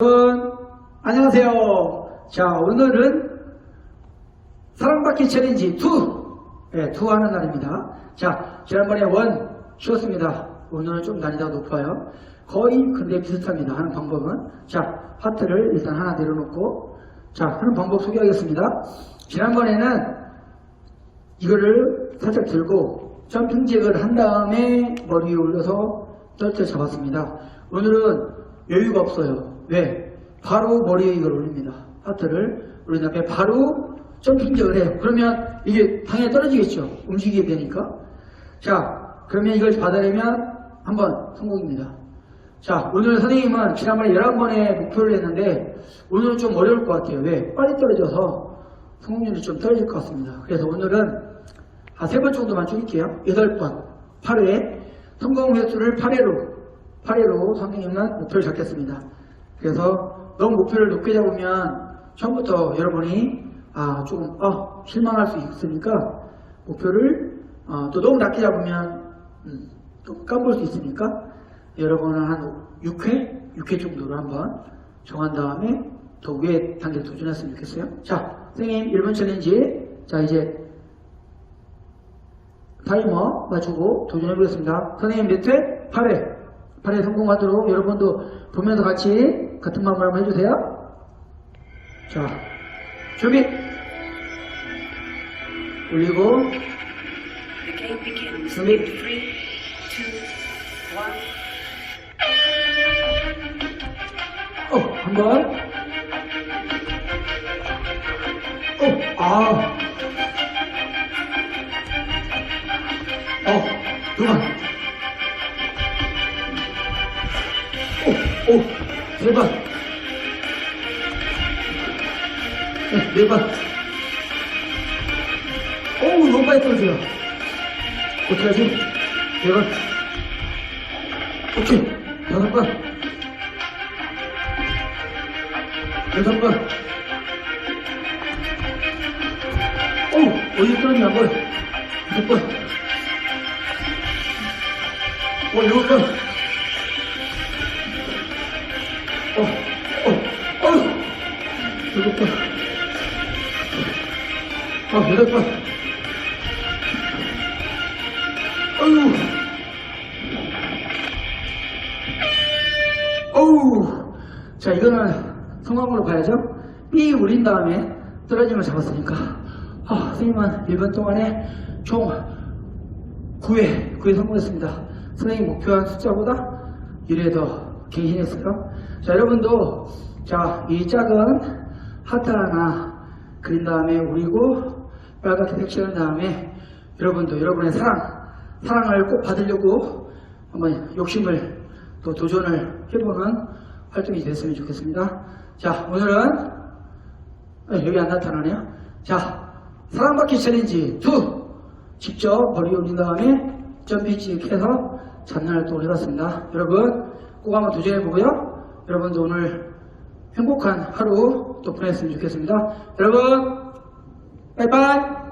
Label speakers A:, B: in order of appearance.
A: 여러분, 안녕하세요. 자, 오늘은 사랑받기 챌린지 2, 네, 2 하는 날입니다. 자, 지난번에 1 쉬었습니다. 오늘은 좀 난이도가 높아요. 거의 근데 비슷합니다. 하는 방법은. 자, 하트를 일단 하나 내려놓고, 자, 하는 방법 소개하겠습니다. 지난번에는 이거를 살짝 들고 점핑 잭을 한 다음에 머리 위에 올려서 떨쳐 잡았습니다. 오늘은 여유가 없어요. 왜? 바로 머리에 이걸 올립니다. 하트를 올린 다음에 바로 점핑 잭을 해요. 그러면 이게 당연히 떨어지겠죠. 움직이게 되니까. 자, 그러면 이걸 받아내면 한번 성공입니다. 자, 오늘 선생님은 지난번에 11번에 목표를 했는데 오늘은 좀 어려울 것 같아요. 왜? 빨리 떨어져서 성공률이 좀 떨어질 것 같습니다. 그래서 오늘은 한세번 정도만 줄일게요. 8번, 8회. 성공 횟수를 8회로, 8회로 선생님은 목표를 잡겠습니다. 그래서 너무 목표를 높게 잡으면 처음부터 여러분이 아, 조금, 아, 실망할 수 있으니까 목표를 어, 또 너무 낮게 잡으면 음, 또 까볼 수 있으니까 여러분은 한 6회? 6회 정도로 한번 정한 다음에 더 위에 단계를 도전했으면 좋겠어요. 자, 선생님 1번 챌린지. 자, 이제 타이머 맞추고 도전해보겠습니다. 선생님 몇 회? 8회. 8회 성공하도록 여러분도 보면서 같이 같은 마음을 한번 해주세요. 자, 준비! 올리고. 준비.
B: in Three, two, one.
A: 어, 한 번. 어, 아. 어, 두 번. 오, 오, 세 번. 네, 네 번. 어우, 너무 빨리 떨어져요. 어떻게 하지? 네 번. 오케이. 다섯 번. 여섯 번. 어, 어디 떨어지냐, 한 번. 여섯 번. 어, 일곱 번. 일곱 번. 어, 여덟 번. 어휴. 어우. 자, 이거는 성공으로 봐야죠. 삐 울린 다음에 떨어지면 잡았으니까. 아, 선생님은 1분 동안에 총 9회, 9회 성공했습니다. 선생님 목표한 숫자보다 1회 더 갱신했어요. 자, 여러분도, 자, 이 작은 하트 하나 그린 다음에 우리고 빨갛게 색칠한 다음에 여러분도 여러분의 사랑, 사랑을 꼭 받으려고 한번 욕심을 또 도전을 해보는 활동이 됐으면 좋겠습니다. 자, 오늘은 아, 여기 안 나타나네요. 자, 사랑받기 챌린지 2 직접 머리 올린 다음에 점피치 해서 잡는 활동을 해봤습니다. 여러분 꼭 한번 도전해보고요. 여러분도 오늘 행복한 하루 또 보냈으면 좋겠습니다. 여러분, 빠이빠이!